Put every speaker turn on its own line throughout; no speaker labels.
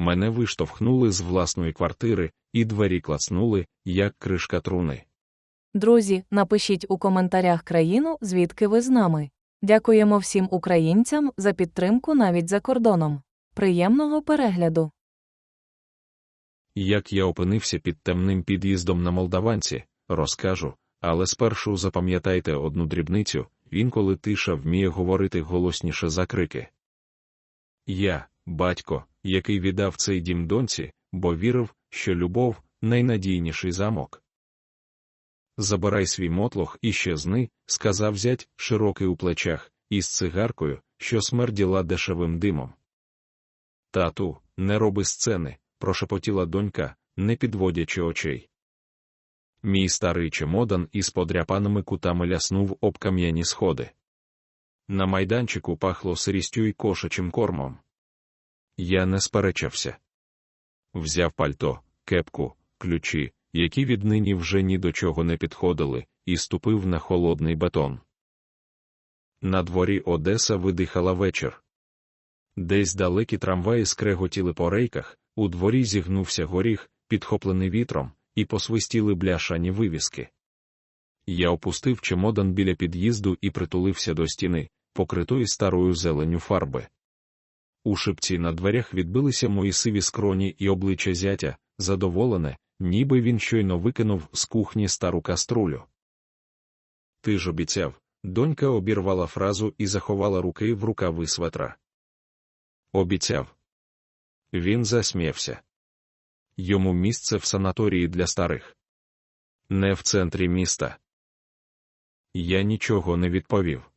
Мене виштовхнули з власної квартири, і двері клацнули, як кришка труни.
Друзі, напишіть у коментарях країну, звідки ви з нами. Дякуємо всім українцям за підтримку навіть за кордоном. Приємного перегляду!
Як я опинився під темним під'їздом на Молдаванці, розкажу, але спершу запам'ятайте одну дрібницю, інколи тиша вміє говорити голосніше за крики. Я, батько, який віддав цей дім доньці, бо вірив, що любов найнадійніший замок. Забирай свій мотлох і щезни, сказав зять, широкий у плечах, із цигаркою, що смерділа дешевим димом. Тату, не роби сцени, прошепотіла донька, не підводячи очей. Мій старий чемодан із подряпаними кутами ляснув об кам'яні сходи. На майданчику пахло сирістю й кошачим кормом. Я не сперечався. Взяв пальто, кепку, ключі, які віднині вже ні до чого не підходили, і ступив на холодний бетон. На дворі Одеса видихала вечір. Десь далекі трамваї скреготіли по рейках, у дворі зігнувся горіх, підхоплений вітром, і посвистіли бляшані вивіски. Я опустив чемодан біля під'їзду і притулився до стіни, покритої старою зеленю фарби. У шипці на дверях відбилися мої сиві скроні і обличчя зятя, задоволене, ніби він щойно викинув з кухні стару каструлю. Ти ж обіцяв, донька обірвала фразу і заховала руки в рукави светра. Обіцяв. Він засміявся. Йому місце в санаторії для старих. Не в центрі міста. Я нічого не відповів.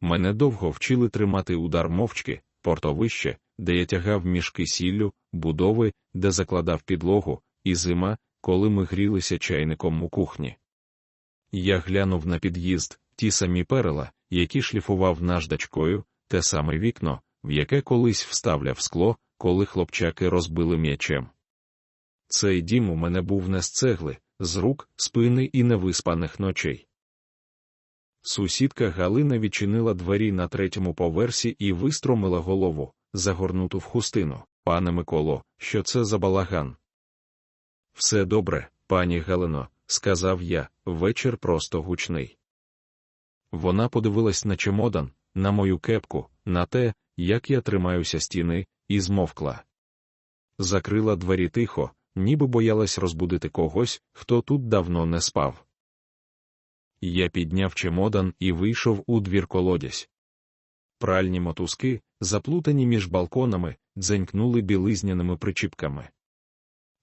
Мене довго вчили тримати удар мовчки, портовище, де я тягав мішки сіллю, будови, де закладав підлогу, і зима, коли ми грілися чайником у кухні. Я глянув на під'їзд, ті самі перела, які шліфував наждачкою, те саме вікно, в яке колись вставляв скло, коли хлопчаки розбили м'ячем. Цей дім у мене був не з цегли, з рук, спини і невиспаних ночей. Сусідка Галина відчинила двері на третьому поверсі і вистромила голову, загорнуту в хустину. Пане Миколо, що це за балаган? Все добре, пані Галино, сказав я, вечір просто гучний. Вона подивилась на чемодан, на мою кепку, на те, як я тримаюся стіни, і змовкла. Закрила двері тихо, ніби боялась розбудити когось, хто тут давно не спав. Я підняв чемодан і вийшов у двір колодязь. Пральні мотузки, заплутані між балконами, дзенькнули білизняними причіпками.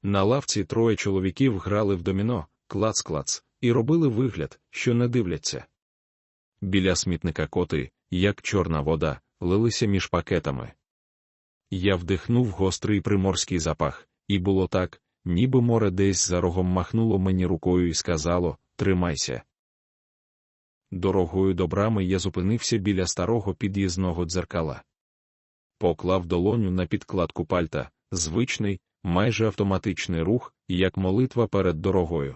На лавці троє чоловіків грали в доміно, клац-клац, і робили вигляд, що не дивляться. Біля смітника коти, як чорна вода, лилися між пакетами. Я вдихнув гострий приморський запах, і було так, ніби море десь за рогом махнуло мені рукою і сказало Тримайся. Дорогою до брами я зупинився біля старого під'їзного дзеркала. Поклав долоню на підкладку пальта, звичний, майже автоматичний рух, як молитва перед дорогою.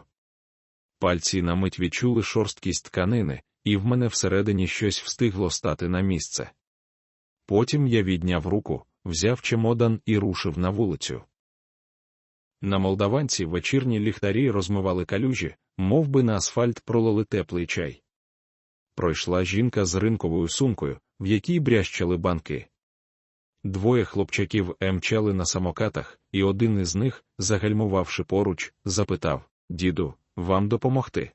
Пальці на мить відчули шорсткість тканини, і в мене всередині щось встигло стати на місце. Потім я відняв руку, взяв чемодан і рушив на вулицю. На молдаванці вечірні ліхтарі розмивали калюжі, мов би на асфальт пролили теплий чай. Пройшла жінка з ринковою сумкою, в якій брящали банки. Двоє хлопчаків емчали на самокатах, і один із них, загальмувавши поруч, запитав Діду, вам допомогти?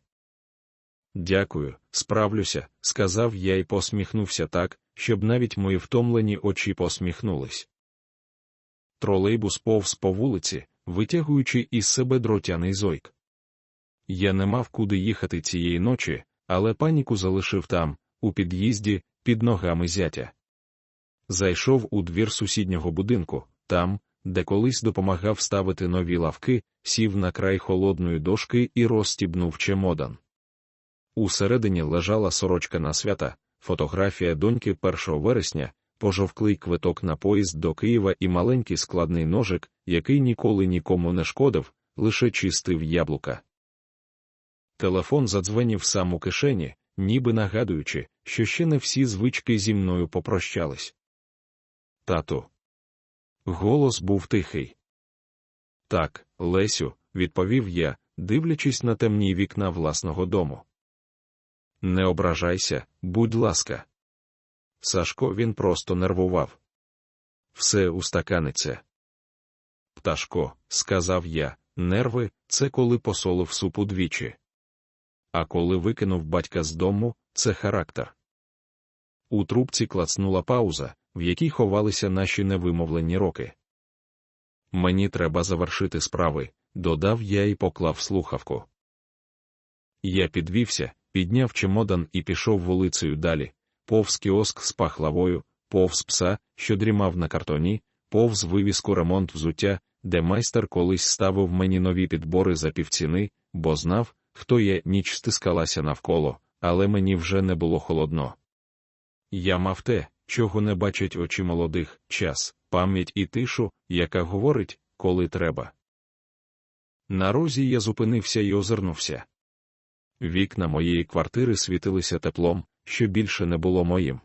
Дякую, справлюся, сказав я і посміхнувся так, щоб навіть мої втомлені очі посміхнулись. Тролейбус повз по вулиці, витягуючи із себе дротяний зойк. Я не мав куди їхати цієї ночі, але паніку залишив там, у під'їзді, під ногами зятя. Зайшов у двір сусіднього будинку, там, де колись допомагав ставити нові лавки, сів на край холодної дошки і розстібнув чемодан. Усередині лежала сорочка на свята, фотографія доньки 1 вересня, пожовклий квиток на поїзд до Києва і маленький складний ножик, який ніколи нікому не шкодив, лише чистив яблука. Телефон задзвенів сам у кишені, ніби нагадуючи, що ще не всі звички зі мною попрощались. Тату. Голос був тихий. Так, Лесю, відповів я, дивлячись на темні вікна власного дому. Не ображайся, будь ласка. Сашко він просто нервував. Все устаканиться. Пташко, сказав я, нерви це коли посолив супу двічі. А коли викинув батька з дому, це характер. У трубці клацнула пауза, в якій ховалися наші невимовлені роки. Мені треба завершити справи, додав я і поклав слухавку. Я підвівся, підняв чемодан і пішов вулицею далі, повз кіоск з пахлавою, повз пса, що дрімав на картоні, повз вивіску ремонт взуття, де майстер колись ставив мені нові підбори за півціни, бо знав, хто є, ніч стискалася навколо, але мені вже не було холодно. Я мав те, чого не бачать очі молодих, час, пам'ять і тишу, яка говорить, коли треба. На розі я зупинився і озирнувся. Вікна моєї квартири світилися теплом, що більше не було моїм.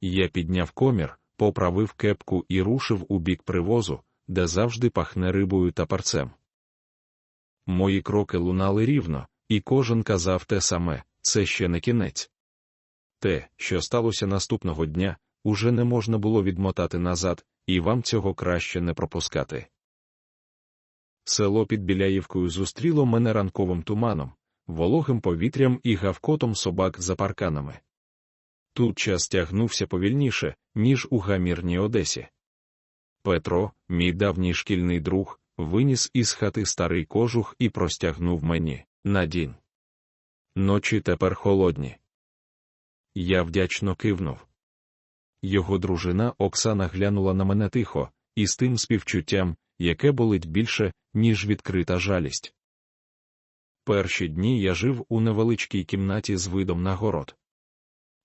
Я підняв комір, поправив кепку і рушив у бік привозу, де завжди пахне рибою та парцем. Мої кроки лунали рівно, і кожен казав те саме це ще не кінець. Те, що сталося наступного дня, уже не можна було відмотати назад, і вам цього краще не пропускати. Село під Біляївкою зустріло мене ранковим туманом, вологим повітрям і гавкотом собак за парканами. Тут час тягнувся повільніше, ніж у гамірній Одесі. Петро, мій давній шкільний друг, виніс із хати старий кожух і простягнув мені надін. Ночі тепер холодні. Я вдячно кивнув. Його дружина Оксана глянула на мене тихо, і з тим співчуттям, яке болить більше, ніж відкрита жалість. Перші дні я жив у невеличкій кімнаті з видом на город.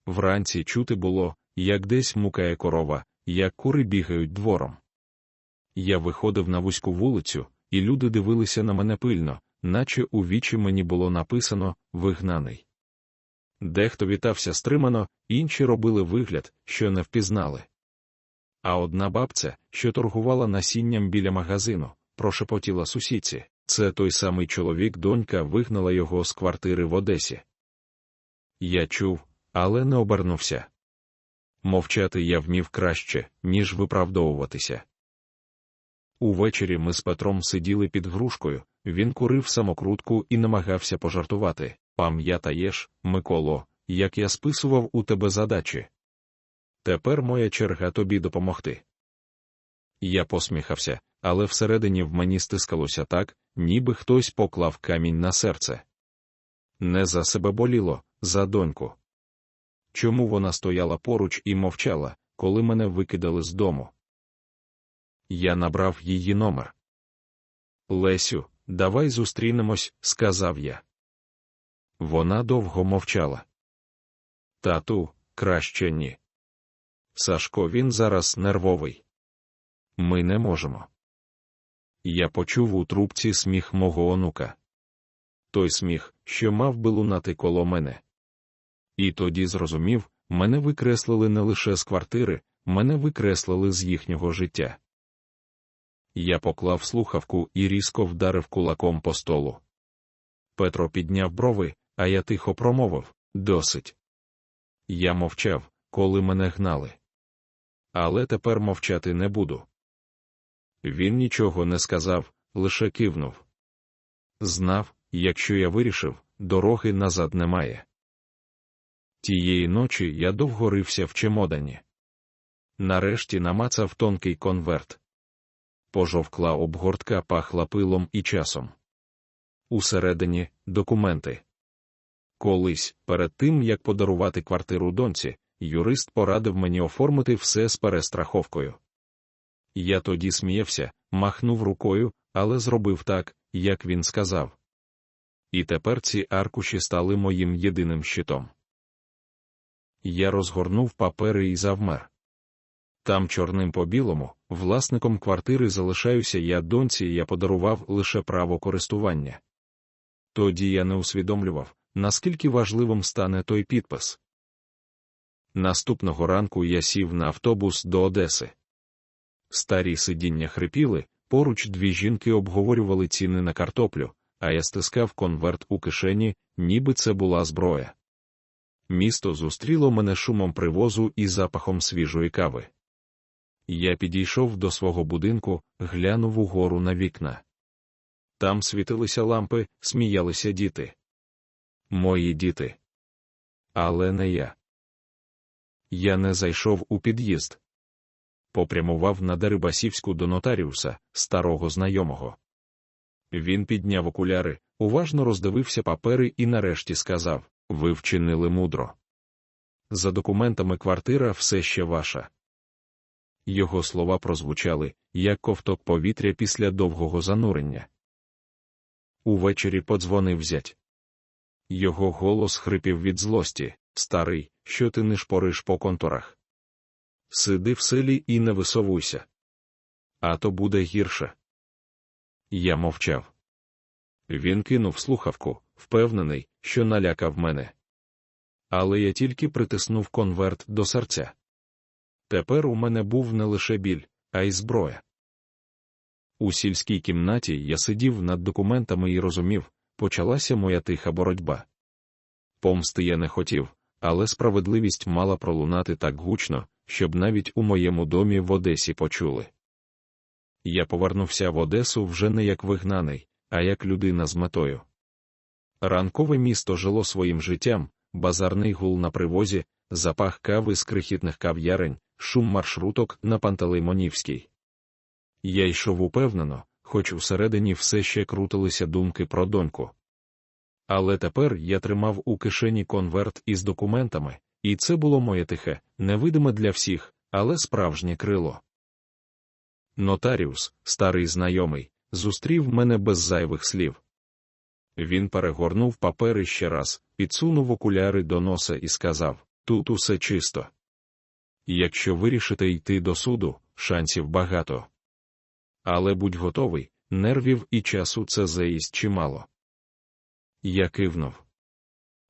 Вранці чути було, як десь мукає корова, як кури бігають двором. Я виходив на вузьку вулицю, і люди дивилися на мене пильно, наче у вічі мені було написано вигнаний. Дехто вітався стримано, інші робили вигляд, що не впізнали. А одна бабця, що торгувала насінням біля магазину, прошепотіла сусідці це той самий чоловік, донька вигнала його з квартири в Одесі. Я чув, але не обернувся. Мовчати я вмів краще, ніж виправдовуватися. Увечері ми з Петром сиділи під грушкою, він курив самокрутку і намагався пожартувати. Пам'ятаєш, Миколо, як я списував у тебе задачі. Тепер моя черга тобі допомогти. Я посміхався, але всередині в мені стискалося так, ніби хтось поклав камінь на серце. Не за себе боліло, за доньку. Чому вона стояла поруч і мовчала, коли мене викидали з дому? Я набрав її номер. Лесю, давай зустрінемось, сказав я. Вона довго мовчала. Тату, краще ні. Сашко, він зараз нервовий. Ми не можемо. Я почув у трубці сміх мого онука. Той сміх, що мав би лунати коло мене. І тоді зрозумів, мене викреслили не лише з квартири, мене викреслили з їхнього життя. Я поклав слухавку і різко вдарив кулаком по столу. Петро підняв брови, а я тихо промовив досить. Я мовчав, коли мене гнали. Але тепер мовчати не буду. Він нічого не сказав, лише кивнув. Знав, якщо я вирішив, дороги назад немає. Тієї ночі я довго рився в чемодані. Нарешті намацав тонкий конверт. Пожовкла обгортка пахла пилом і часом. Усередині документи. Колись, перед тим як подарувати квартиру доньці, юрист порадив мені оформити все з перестраховкою. Я тоді сміявся, махнув рукою, але зробив так, як він сказав. І тепер ці аркуші стали моїм єдиним щитом. Я розгорнув папери і завмер. Там чорним по білому, власником квартири залишаюся я доньці, я подарував лише право користування. Тоді я не усвідомлював, наскільки важливим стане той підпис. Наступного ранку я сів на автобус до Одеси. Старі сидіння хрипіли, поруч дві жінки обговорювали ціни на картоплю, а я стискав конверт у кишені, ніби це була зброя. Місто зустріло мене шумом привозу і запахом свіжої кави. Я підійшов до свого будинку, глянув угору на вікна. Там світилися лампи, сміялися діти. Мої діти. Але не я. Я не зайшов у під'їзд. Попрямував на Дерибасівську до нотаріуса, старого знайомого. Він підняв окуляри, уважно роздивився папери і нарешті сказав Ви вчинили мудро. За документами квартира все ще ваша. Його слова прозвучали, як ковток повітря після довгого занурення. Увечері подзвонив зять. Його голос хрипів від злості Старий, що ти не шпориш по конторах. Сиди в селі і не висовуйся. А то буде гірше. Я мовчав. Він кинув слухавку, впевнений, що налякав мене. Але я тільки притиснув конверт до серця. Тепер у мене був не лише біль, а й зброя. У сільській кімнаті я сидів над документами і розумів, почалася моя тиха боротьба. Помсти я не хотів, але справедливість мала пролунати так гучно, щоб навіть у моєму домі в Одесі почули. Я повернувся в Одесу вже не як вигнаний, а як людина з метою. Ранкове місто жило своїм життям, базарний гул на привозі, запах кави з крихітних кав'ярень, шум маршруток на Пантелеймонівській. Я йшов упевнено, хоч усередині все ще крутилися думки про доньку. Але тепер я тримав у кишені конверт із документами, і це було моє тихе, невидиме для всіх, але справжнє крило. Нотаріус, старий знайомий, зустрів мене без зайвих слів. Він перегорнув папери ще раз, підсунув окуляри до носа і сказав тут усе чисто. Якщо вирішите йти до суду, шансів багато. Але будь готовий, нервів і часу це заїсть чимало. Я кивнув.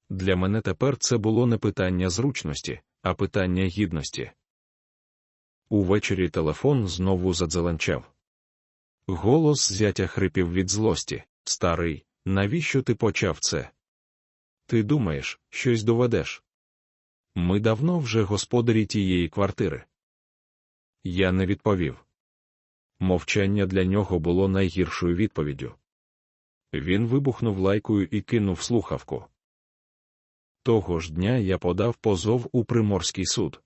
Для мене тепер це було не питання зручності, а питання гідності. Увечері телефон знову задзеленчав. Голос зятя хрипів від злості Старий, навіщо ти почав це? Ти думаєш, щось доведеш? Ми давно вже господарі тієї квартири. Я не відповів. Мовчання для нього було найгіршою відповіддю. Він вибухнув лайкою і кинув слухавку. Того ж дня я подав позов у Приморський суд.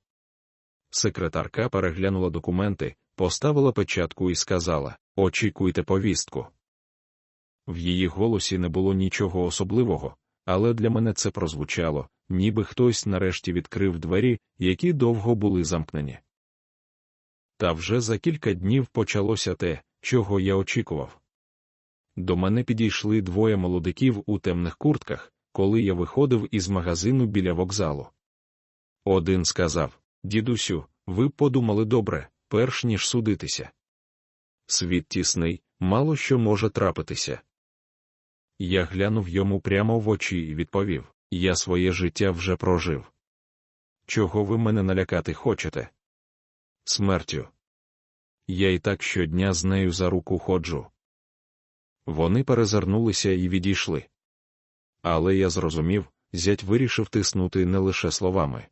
Секретарка переглянула документи, поставила печатку і сказала Очікуйте повістку. В її голосі не було нічого особливого, але для мене це прозвучало, ніби хтось нарешті відкрив двері, які довго були замкнені. Та вже за кілька днів почалося те, чого я очікував. До мене підійшли двоє молодиків у темних куртках, коли я виходив із магазину біля вокзалу. Один сказав Дідусю, ви подумали добре, перш ніж судитися. Світ тісний, мало що може трапитися. Я глянув йому прямо в очі і відповів Я своє життя вже прожив. Чого ви мене налякати хочете? Смертю. Я і так щодня з нею за руку ходжу. Вони перезирнулися і відійшли. Але я зрозумів, зять вирішив тиснути не лише словами.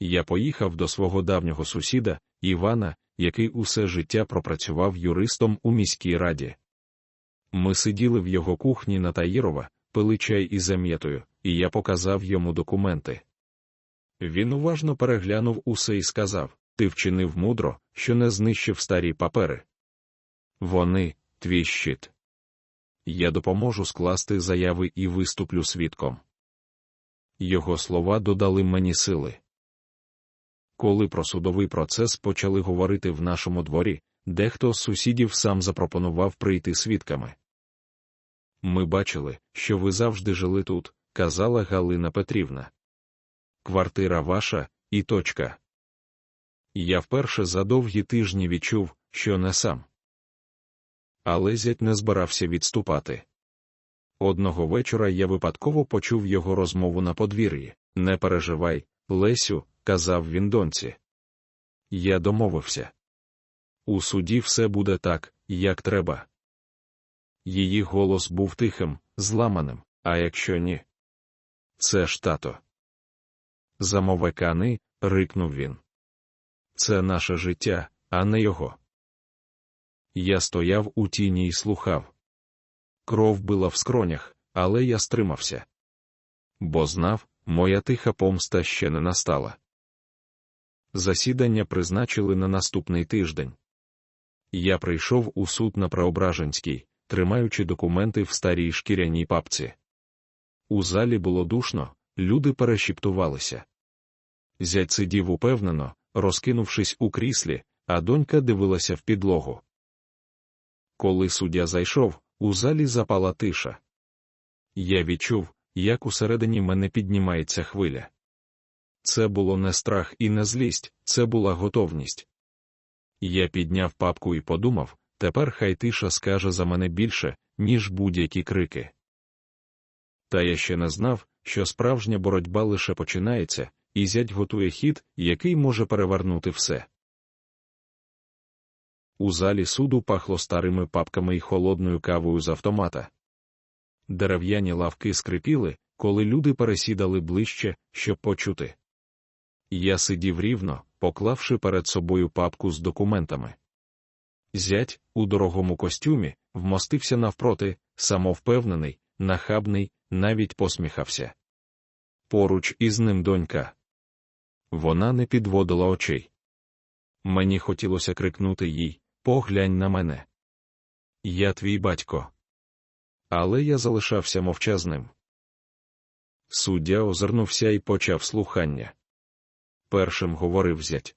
Я поїхав до свого давнього сусіда, Івана, який усе життя пропрацював юристом у міській раді. Ми сиділи в його кухні на Таїрова, пили чай із зам'ятою, і я показав йому документи. Він уважно переглянув усе і сказав Ти вчинив мудро, що не знищив старі папери. Вони, твій щит. Я допоможу скласти заяви і виступлю свідком. Його слова додали мені сили. Коли про судовий процес почали говорити в нашому дворі, дехто з сусідів сам запропонував прийти свідками. Ми бачили, що ви завжди жили тут, казала Галина Петрівна. Квартира ваша і точка. Я вперше за довгі тижні відчув, що не сам. Але зять не збирався відступати. Одного вечора я випадково почув його розмову на подвір'ї. Не переживай, Лесю, казав він доньці. Я домовився. У суді все буде так, як треба. Її голос був тихим, зламаним, а якщо ні? Це ж тато. Замовекани, рикнув він. Це наше життя, а не його. Я стояв у тіні і слухав. Кров била в скронях, але я стримався. Бо знав, моя тиха помста ще не настала. Засідання призначили на наступний тиждень. Я прийшов у суд на Преображенській, тримаючи документи в старій шкіряній папці. У залі було душно, люди перешіптувалися. Зять сидів упевнено, розкинувшись у кріслі, а донька дивилася в підлогу. Коли суддя зайшов, у залі запала тиша. Я відчув, як усередині мене піднімається хвиля. Це було не страх і не злість, це була готовність. Я підняв папку і подумав тепер хай тиша скаже за мене більше, ніж будь-які крики. Та я ще не знав, що справжня боротьба лише починається, і зять готує хід, який може перевернути все. У залі суду пахло старими папками і холодною кавою з автомата. Дерев'яні лавки скрипіли, коли люди пересідали ближче, щоб почути. Я сидів рівно, поклавши перед собою папку з документами. Зять, у дорогому костюмі, вмостився навпроти, самовпевнений, нахабний, навіть посміхався. Поруч із ним донька. Вона не підводила очей. Мені хотілося крикнути їй поглянь на мене. Я твій батько. Але я залишався мовчазним. Суддя озирнувся і почав слухання. Першим говорив зять.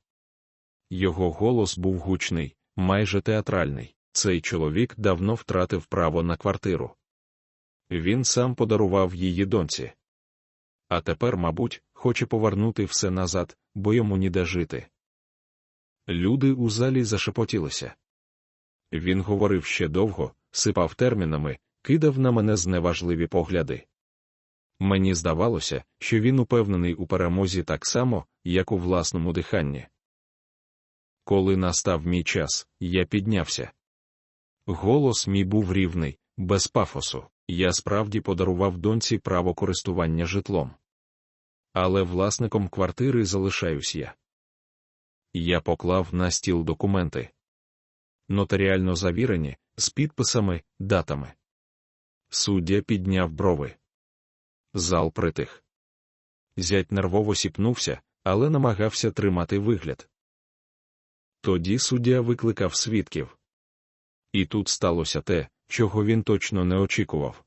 Його голос був гучний, майже театральний. Цей чоловік давно втратив право на квартиру. Він сам подарував її доньці. А тепер, мабуть, хоче повернути все назад, бо йому ніде жити. Люди у залі зашепотілися. Він говорив ще довго, сипав термінами, кидав на мене зневажливі погляди. Мені здавалося, що він упевнений у перемозі так само, як у власному диханні. Коли настав мій час, я піднявся. Голос мій був рівний, без пафосу. Я справді подарував доньці право користування житлом. Але власником квартири залишаюсь я. Я поклав на стіл документи. Нотаріально завірені, з підписами, датами. Суддя підняв брови. Зал притих. Зять нервово сіпнувся, але намагався тримати вигляд. Тоді суддя викликав свідків. І тут сталося те, чого він точно не очікував.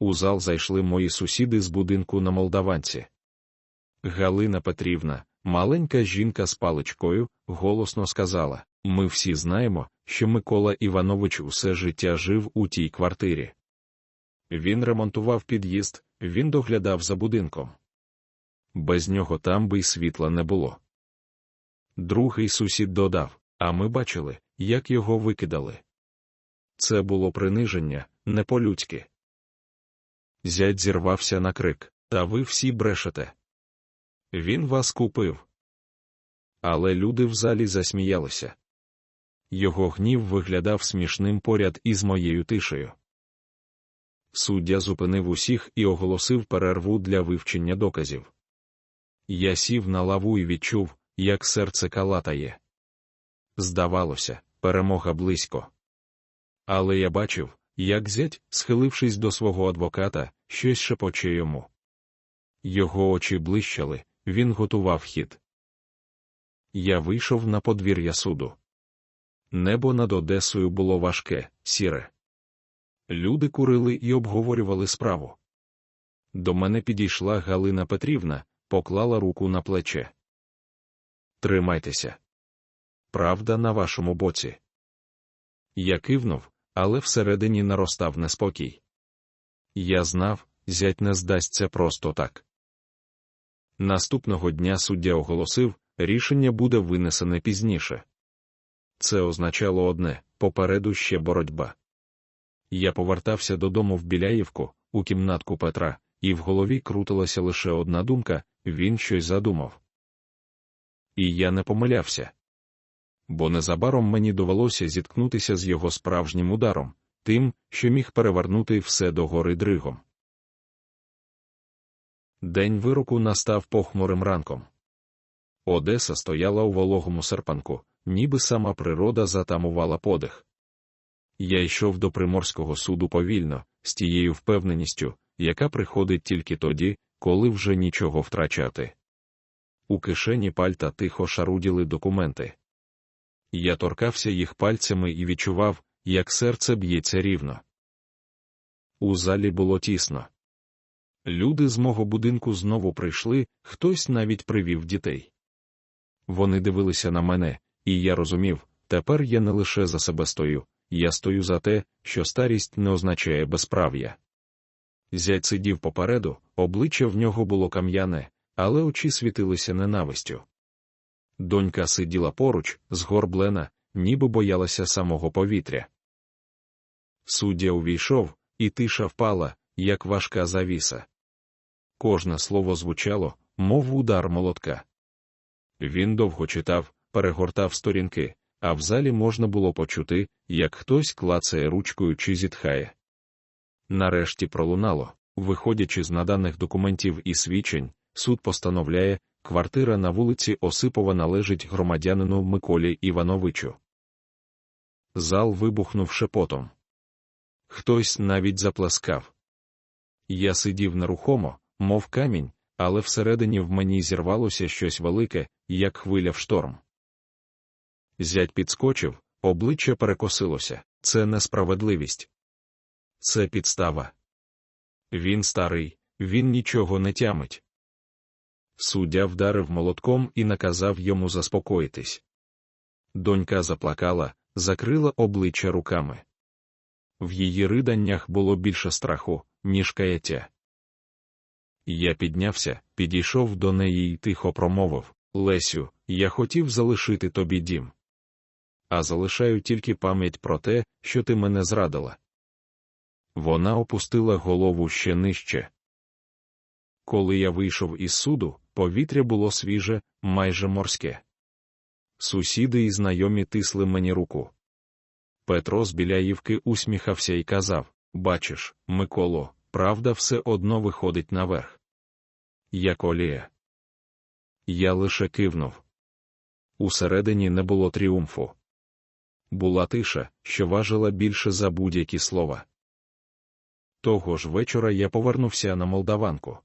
У зал зайшли мої сусіди з будинку на Молдаванці. Галина Петрівна, маленька жінка з паличкою, голосно сказала: Ми всі знаємо, що Микола Іванович усе життя жив у тій квартирі. Він ремонтував під'їзд, він доглядав за будинком. Без нього там би й світла не було. Другий сусід додав, а ми бачили, як його викидали. Це було приниження, не по-людськи. Зять зірвався на крик, та ви всі брешете. Він вас купив. Але люди в залі засміялися. Його гнів виглядав смішним поряд із моєю тишею. Суддя зупинив усіх і оголосив перерву для вивчення доказів. Я сів на лаву і відчув, як серце калатає. Здавалося, перемога близько. Але я бачив, як зять, схилившись до свого адвоката, щось шепоче йому. Його очі блищали, він готував хід. Я вийшов на подвір'я суду. Небо над Одесою було важке, сіре. Люди курили і обговорювали справу. До мене підійшла Галина Петрівна, поклала руку на плече. Тримайтеся. Правда на вашому боці. Я кивнув, але всередині наростав неспокій. Я знав, зять не здасться просто так. Наступного дня суддя оголосив, рішення буде винесене пізніше. Це означало одне попереду ще боротьба. Я повертався додому в Біляївку, у кімнатку Петра, і в голові крутилася лише одна думка він щось задумав. І я не помилявся. бо незабаром мені довелося зіткнутися з його справжнім ударом, тим, що міг перевернути все до гори дригом. День вироку настав похмурим ранком. Одеса стояла у вологому серпанку, ніби сама природа затамувала подих. Я йшов до приморського суду повільно, з тією впевненістю, яка приходить тільки тоді, коли вже нічого втрачати. У кишені пальта тихо шаруділи документи. Я торкався їх пальцями і відчував, як серце б'ється рівно. У залі було тісно. Люди з мого будинку знову прийшли, хтось навіть привів дітей. Вони дивилися на мене, і я розумів, тепер я не лише за себе стою, я стою за те, що старість не означає безправ'я. Зять сидів попереду, обличчя в нього було кам'яне, але очі світилися ненавистю. Донька сиділа поруч, згорблена, ніби боялася самого повітря. Суддя увійшов, і тиша впала, як важка завіса. Кожне слово звучало, мов удар молотка. Він довго читав, перегортав сторінки, а в залі можна було почути, як хтось клацає ручкою чи зітхає. Нарешті пролунало, виходячи з наданих документів і свідчень, суд постановляє, квартира на вулиці Осипова належить громадянину Миколі Івановичу. Зал вибухнув шепотом. Хтось навіть заплескав. Я сидів нерухомо, мов камінь, але всередині в мені зірвалося щось велике, як хвиля в шторм. Зять підскочив, обличчя перекосилося це несправедливість. Це підстава. Він старий, він нічого не тямить. Суддя вдарив молотком і наказав йому заспокоїтись. Донька заплакала, закрила обличчя руками. В її риданнях було більше страху, ніж каяття. Я піднявся, підійшов до неї і тихо промовив Лесю, я хотів залишити тобі дім. А залишаю тільки пам'ять про те, що ти мене зрадила. Вона опустила голову ще нижче. Коли я вийшов із суду, повітря було свіже, майже морське. Сусіди і знайомі тисли мені руку. Петро з Біляївки усміхався і казав Бачиш, Миколо, правда все одно виходить наверх. Як олія. Я лише кивнув. Усередині не було тріумфу. Була тиша, що важила більше за будь-які слова. Того ж вечора я повернувся на молдаванку.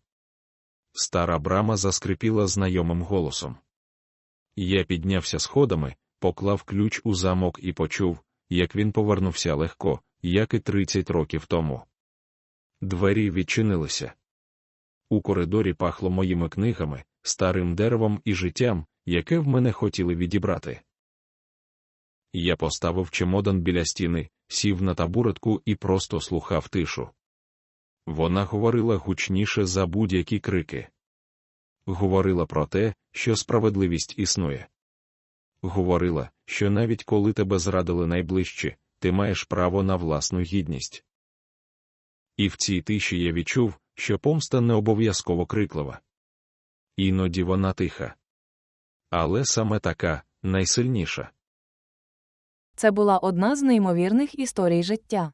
Стара брама заскрипіла знайомим голосом. Я піднявся сходами, поклав ключ у замок і почув, як він повернувся легко, як і тридцять років тому. Двері відчинилися. У коридорі пахло моїми книгами, старим деревом і життям, яке в мене хотіли відібрати. Я поставив чемодан біля стіни, сів на табуретку і просто слухав тишу. Вона говорила гучніше за будь-які крики. Говорила про те, що справедливість існує. Говорила, що навіть коли тебе зрадили найближчі, ти маєш право на власну гідність. І в цій тиші я відчув, що помста не обов'язково криклива. Іноді вона тиха. Але саме така найсильніша.
Це була одна з неймовірних історій життя.